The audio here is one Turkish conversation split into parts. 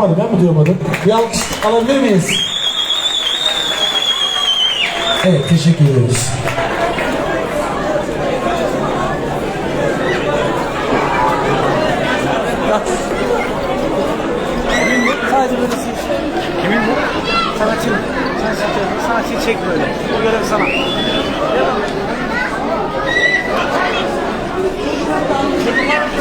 duyamadım. Ben mi duyamadım? Bir alkış alabilir miyiz? Evet, teşekkür ediyoruz. Kimin bu? Sadece böyle sil. Kimin bu? Sanatçı. Sen sil. Sanatçı çek böyle. Bu görev sana. Devam. Çekim var mı?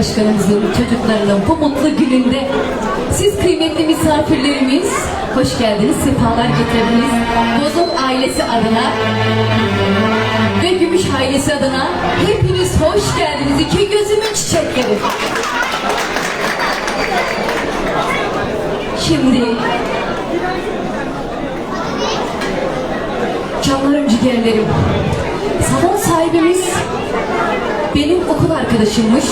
Başkanımızın çocuklarının bu mutlu gününde siz kıymetli misafirlerimiz hoş geldiniz, sefalar getirdiniz. Bozok ailesi adına ve Gümüş ailesi adına hepiniz hoş geldiniz. İki gözümün çiçekleri. Şimdi canlarım ciğerlerim salon sahibimiz benim okul arkadaşımmış.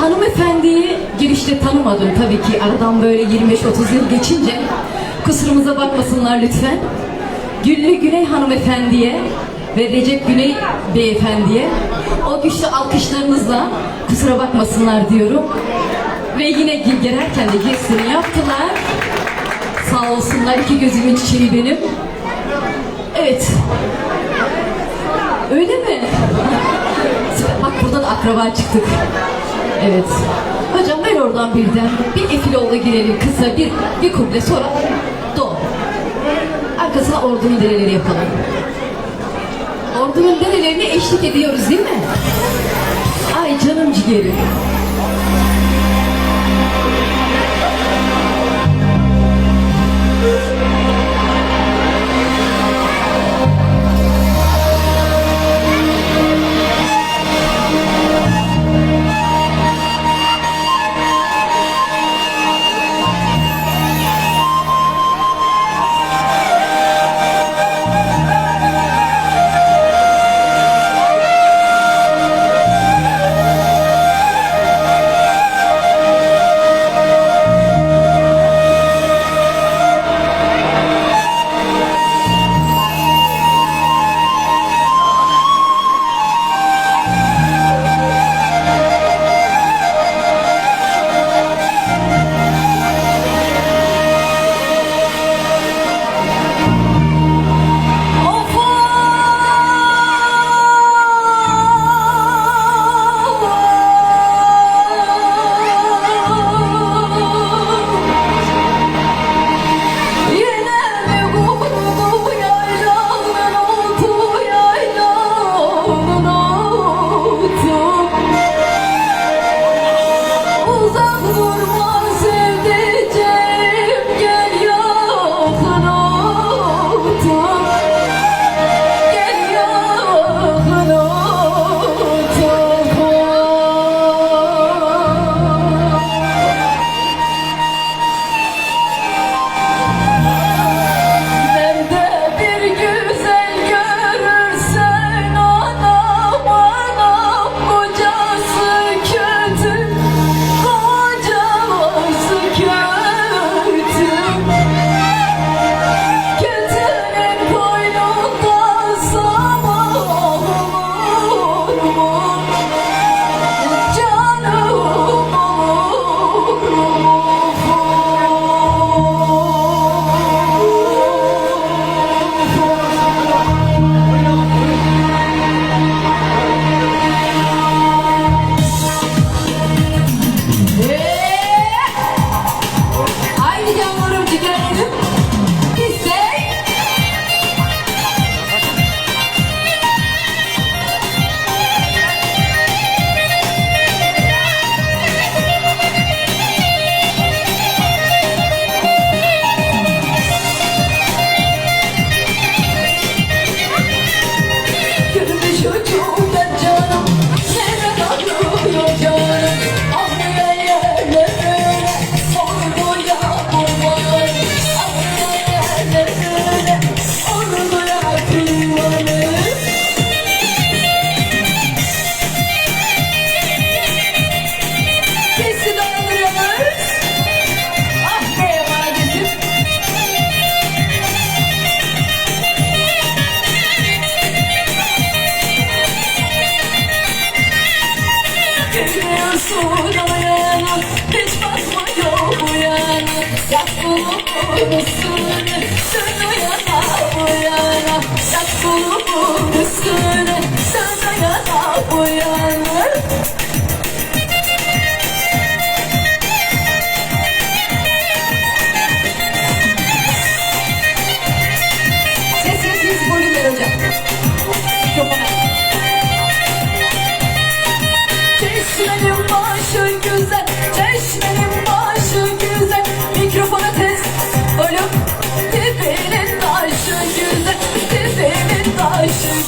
Hanımefendiyi girişte tanımadım tabii ki. Aradan böyle 25-30 yıl geçince kusurumuza bakmasınlar lütfen. Güllü Güney hanımefendiye ve Recep Güney beyefendiye o güçlü alkışlarınızla kusura bakmasınlar diyorum. Ve yine girerken de gestini yaptılar. Sağ olsunlar iki gözümün çiçeği benim. Evet. Öyle mi? Bak buradan akraba çıktık. Evet. Hocam ver oradan birden. Bir efilolla girelim kısa bir, bir kuple sonra do. Arkasına ordunun dereleri yapalım. Ordunun derelerine eşlik ediyoruz değil mi? Ay canım ciğerim.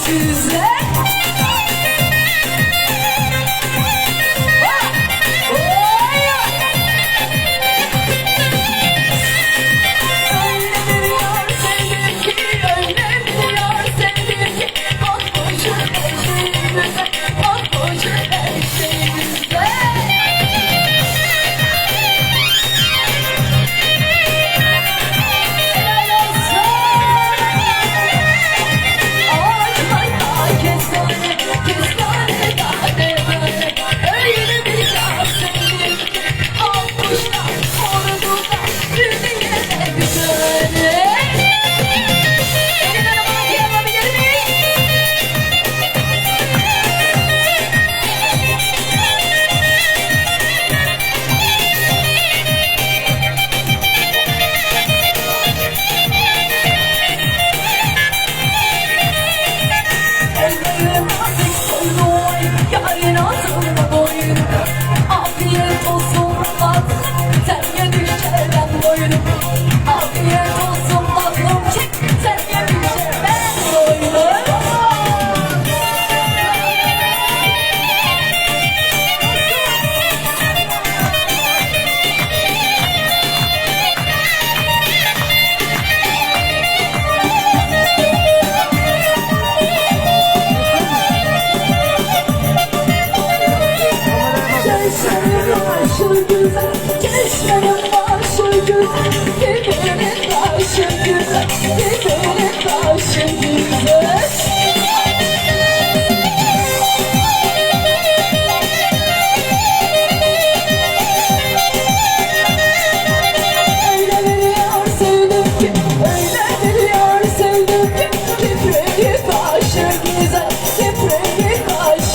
Tuesday.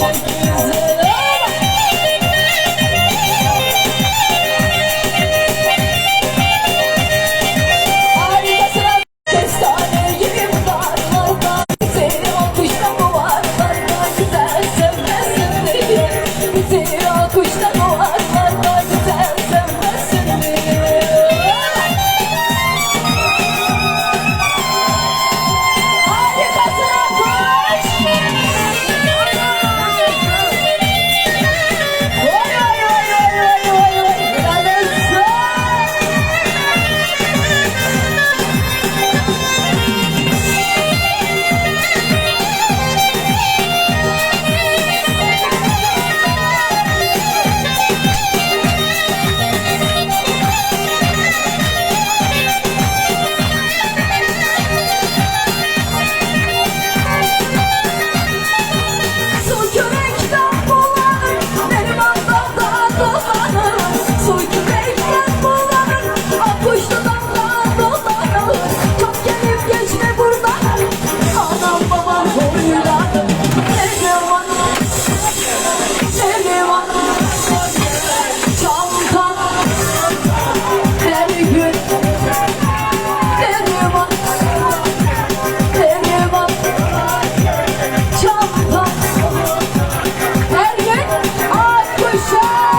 Kaşı güzel Yeah!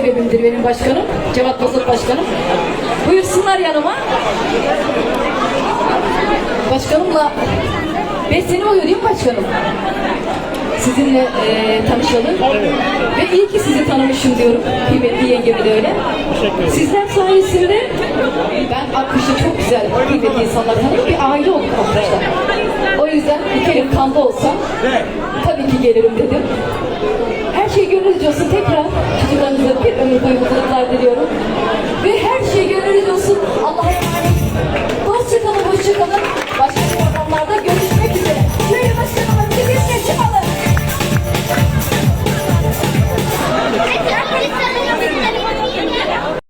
sebebimdir benim başkanım. Cevat Basat başkanım. Buyursunlar yanıma. Başkanımla 5 sene oluyor başkanım? Sizinle e, tanışalım. Evet. Ve iyi ki sizi tanımışım diyorum. Kıymetli yengemi de öyle. Sizler sayesinde ben Akkuş'ta çok güzel kıymetli insanlar tanıdım. Bir aile olduk Akkuş'ta. O yüzden bir kere kanda olsam tabii ki gelirim dedim e, duygulanıklar diliyorum. Ve her şey gönlünüz olsun. Allah'a emanet. Hoşçakalın, hoşçakalın.